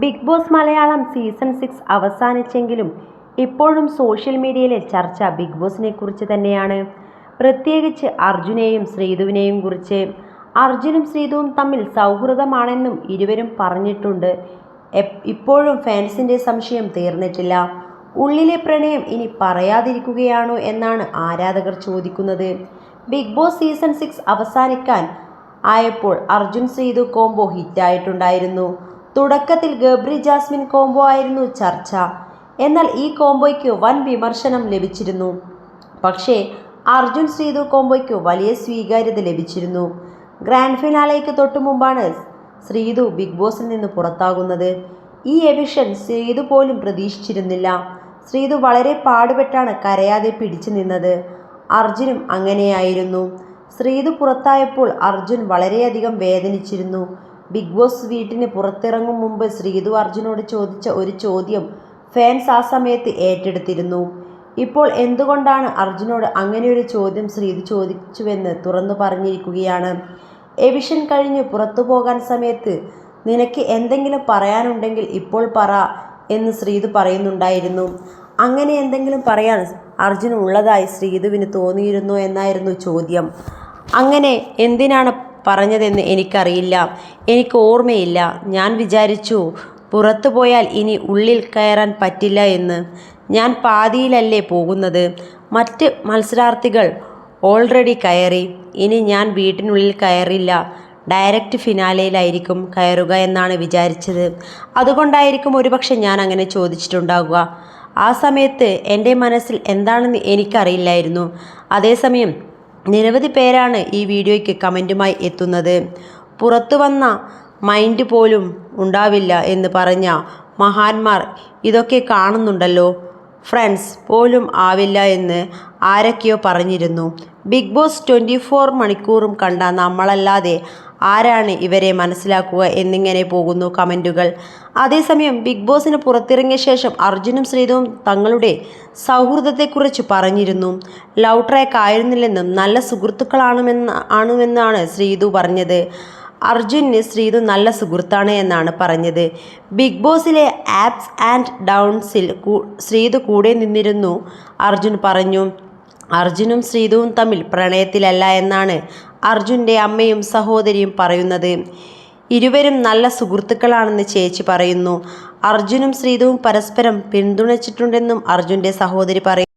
Bigg Boss Malayalam season six അവസാനിച്ചെങ്കിലും ഇപ്പോഴും social മീഡിയയിലെ ചർച്ച ബിഗ് ബോസിനെ കുറിച്ച് തന്നെയാണ്. പ്രത്യേകിച്ച് അർജുനെയും ശ്രീധുവിനെയും കുറിച്ച്. അർജുനും ശ്രീധുവും തമ്മിൽ സൗഹൃദമാണെന്നും ഇരുവരും പറഞ്ഞിട്ടുണ്ട്. ഇപ്പോഴും ഫാൻസിന്റെ സംശയം തീർന്നിട്ടില്ല. ഉള്ളിലെ പ്രണയം ഇനി പറയാതിരിക്കുകയാണോ എന്നാണ് ആരാധകർ ചോദിക്കുന്നത്. ബിഗ് ബോസ് സീസൺ സിക്സ് അവസാനിക്കാൻ ആയപ്പോൾ അർജുൻ ശ്രീധു കോംബോ ഹിറ്റായിട്ടുണ്ടായിരുന്നു. തുടക്കത്തിൽ ഗബ്രി ജാസ്മിൻ കോംബോ ആയിരുന്നു ചർച്ച. എന്നാൽ ഈ കോംബോയ്ക്ക് വൻ വിമർശനം ലഭിച്ചിരുന്നു. പക്ഷേ അർജുൻ ശ്രീധു കോംബോയ്ക്ക് വലിയ സ്വീകാര്യത ലഭിച്ചിരുന്നു. ഗ്രാൻഡ് ഫിനാലേക്ക് തൊട്ടു മുമ്പാണ് ശ്രീധു ബിഗ് ബോസിൽ നിന്ന് പുറത്താകുന്നത്. ഈ എവിഷൻ ശ്രീധു പോലും പ്രതീക്ഷിച്ചിരുന്നില്ല. ശ്രീധു വളരെ പാടുപെട്ടാണ് കരയാതെ പിടിച്ചു നിന്നത്. അർജുനും അങ്ങനെയായിരുന്നു. ശ്രീധു പുറത്തായപ്പോൾ അർജുൻ വളരെയധികം വേദനിച്ചിരുന്നു. ബിഗ് ബോസ് വീട്ടിന് പുറത്തിറങ്ങും മുമ്പ് ശ്രീതു അർജുനോട് ചോദിച്ച ഒരു ചോദ്യം ഫാൻസ് ആ സമയത്ത് ഏറ്റെടുത്തിരുന്നു. ഇപ്പോൾ എന്തുകൊണ്ടാണ് അർജുനോട് അങ്ങനെയൊരു ചോദ്യം ശ്രീതു ചോദിച്ചുവെന്ന് തുറന്നു പറഞ്ഞിരിക്കുകയാണ്. എവിഷൻ കഴിഞ്ഞ് പുറത്തു പോകാൻ സമയത്ത് നിനക്ക് എന്തെങ്കിലും പറയാനുണ്ടെങ്കിൽ ഇപ്പോൾ പറ എന്ന് ശ്രീതു പറയുന്നുണ്ടായിരുന്നു. അങ്ങനെ എന്തെങ്കിലും പറയാൻ അർജുൻ ഉള്ളതായി ശ്രീതുവിന് തോന്നിയിരുന്നോ എന്നായിരുന്നു ചോദ്യം. അങ്ങനെ എന്തിനാണ് പറഞ്ഞതെന്ന് എനിക്കറിയില്ല. എനിക്ക് ഓർമ്മയില്ല. ഞാൻ വിചാരിച്ചു പുറത്തു പോയാൽ ഇനി ഉള്ളിൽ കയറാൻ പറ്റില്ല എന്ന്. ഞാൻ പാതിയിലല്ലേ പോകുന്നത്? മറ്റ് മത്സരാർത്ഥികൾ ഓൾറെഡി കയറി. ഇനി ഞാൻ വീട്ടിനുള്ളിൽ കയറില്ല. ഡയറക്റ്റ് ഫിനാലയിലായിരിക്കും കയറുക എന്നാണ് വിചാരിച്ചത്. അതുകൊണ്ടായിരിക്കും ഒരുപക്ഷെ ഞാൻ അങ്ങനെ ചോദിച്ചിട്ടുണ്ടാകുക ആ സമയത്ത് എന്റെ മനസ്സിൽ എന്താണെന്ന് എനിക്കറിയില്ലായിരുന്നു. അതേസമയം നിരവധി പേരാണ് ഈ വീഡിയോയ്ക്ക് കമന്റുമായി എത്തുന്നത്. പുറത്തു വന്ന മൈൻഡ് പോലും ഉണ്ടാവില്ല എന്ന് പറഞ്ഞ മഹാന്മാർ ഇതൊക്കെ കാണുന്നുണ്ടല്ലോ. ഫ്രണ്ട്സ് പോലും ആവില്ല എന്ന് ആരൊക്കെയോ പറഞ്ഞിരുന്നു. ബിഗ് ബോസ് ട്വന്റി ഫോർ മണിക്കൂറും കണ്ട നമ്മളല്ലാതെ ആരാണ് ഇവരെ മനസ്സിലാക്കുക എന്നിങ്ങനെ പോകുന്നു കമന്റുകൾ അതേസമയം ബിഗ് ബോസിന് പുറത്തിറങ്ങിയ ശേഷം അർജുനും ശ്രീധവും തങ്ങളുടെ സൗഹൃദത്തെക്കുറിച്ച് പറഞ്ഞിരുന്നു. ലവ് ട്രാക്ക് ആയിരുന്നില്ലെന്നും നല്ല സുഹൃത്തുക്കളാണെന്ന് ആണുമെന്നാണ് ശ്രീധു പറഞ്ഞത്. അർജുന് ശ്രീതു നല്ല സുഹൃത്താണ് എന്നാണ് പറഞ്ഞത്. ബിഗ് ബോസിലെ ആപ്സ് ആൻഡ് ഡൗൺസിൽ ശ്രീതു കൂടെ നിന്നിരുന്നു അർജുൻ പറഞ്ഞു. അർജുനും ശ്രീതുവും തമ്മിൽ പ്രണയത്തിലല്ല എന്നാണ് അർജുന്റെ അമ്മയും സഹോദരിയും പറയുന്നത്. ഇരുവരും നല്ല സുഹൃത്തുക്കളാണെന്ന് ചേച്ചി പറയുന്നു. അർജുനും ശ്രീതുവും പരസ്പരം പിന്തുണച്ചിട്ടുണ്ടെന്നും അർജുന്റെ സഹോദരി പറയുന്നു.